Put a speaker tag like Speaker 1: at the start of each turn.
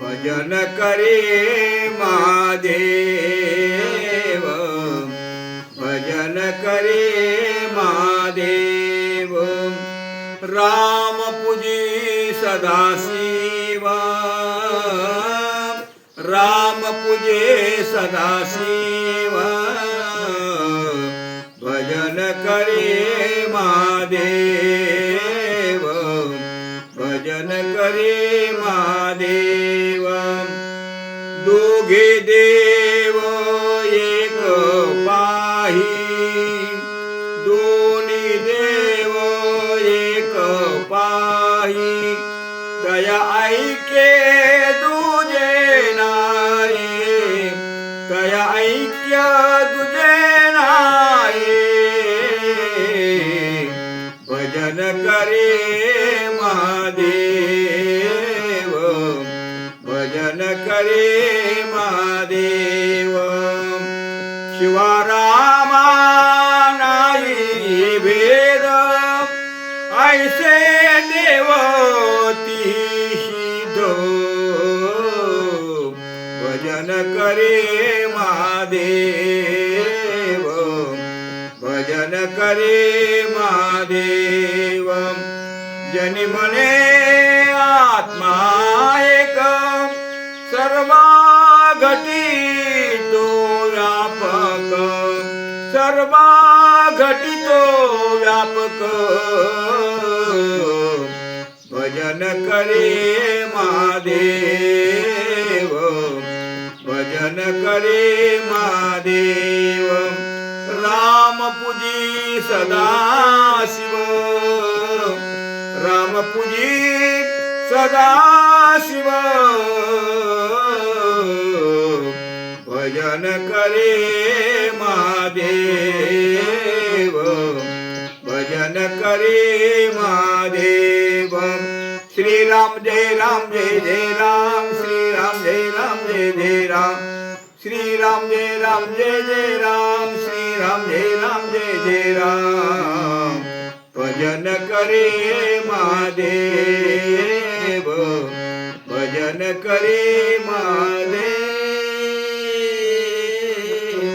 Speaker 1: भजन करे महादेव भजन करे महादेव राम पूजी सदाशिव राम पूजे सदाशिव भजन करे महादेव। भजन करे महादेव। दोघे देव एक पाही। दोन्ही देव एक पाही। दया ऐके दुजे नारे दया ऐक्या दुजे करे महादेव। शिवारामा नाही भेद। ऐसे देवती सिद्ध। भजन करे महादेव। भजन करे महादेव। जनी म्हणे आत्मा પરમાં ઘટિતો વ્યાપક. ભજન કરે મહાદેવ. ભજન કરે મહાદેવ. રામ પૂજી સદા શિવ. રામ પૂજી સદા महादेव भजन करे महादेव। श्रीराम जय राम जय जय राम। श्रीराम जय राम जय जय राम। श्रीराम जय राम जय जय राम। श्रीराम जय राम जय जय राम। भजन करे महादेव। भजन करे महादेव।